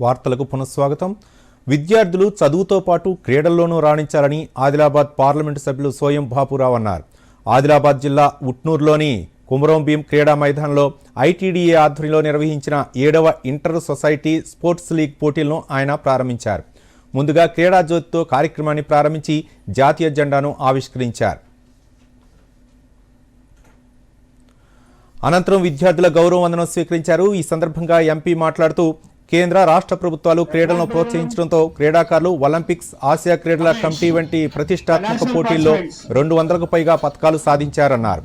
వార్తలకు పునఃస్వాగతం. విద్యార్థులు చదువుతో పాటు క్రీడల్లోనూ రాణించాలని ఆదిలాబాద్ పార్లమెంటు సభ్యులు సోయం బాపురావు అన్నారు. ఆదిలాబాద్ జిల్లా ఉట్నూరులోని కుమరం భీం క్రీడా మైదానంలో ఐటీడీఏ ఆధ్వర్యంలో నిర్వహించిన ఏడవ ఇంటర్ సొసైటీ స్పోర్ట్స్ లీగ్ పోటీలను ఆయన ప్రారంభించారు. ముందుగా క్రీడా జ్యోతితో కార్యక్రమాన్ని ప్రారంభించి జాతీయ జెండాను ఆవిష్కరించారు. అనంతరం విద్యార్థుల గౌరవ వందనం స్వీకరించారు. ఈ సందర్భంగా ఎంపీ మాట్లాడుతూ కేంద్ర రాష్ట్ర ప్రభుత్వాలు క్రీడలను ప్రోత్సహించడంతో క్రీడాకారులు ఒలింపిక్స్ ఆసియా క్రీడల కమిటీ వంటి ప్రతిష్టాత్మక పోటీల్లో రెండు వందలకు పైగా పథకాలు సాధించారన్నారు.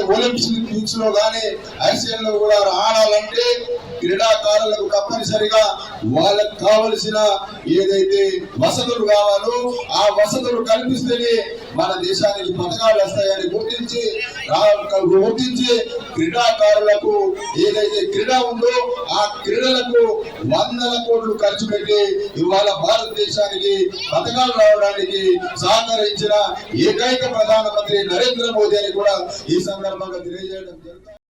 లేకపోతే ఒలింపిక్స్లో గానీ ఐసీఎల్లో కూడా ఆడాలంటే క్రీడాకారులకు తప్పనిసరిగా వాళ్ళకు కావలసిన ఏదైతే వసతులు కావాలో ఆ వసతులు కల్పిస్తేనే మన దేశానికి పథకాలు వస్తాయని గుర్తించి గుర్తించి క్రీడాకారులకు ఏదైతే క్రీడ ఉందో ఆ క్రీడలకు వందల కోట్లు ఖర్చు పెట్టి ఇవాళ భారతదేశానికి పథకాలు రావడానికి సహకరించిన ఏకైక ప్రధానమంత్రి నరేంద్ర మోదీ అని కూడా ఈ సందర్భంగా తెలియజేయడం జరుగుతుంది.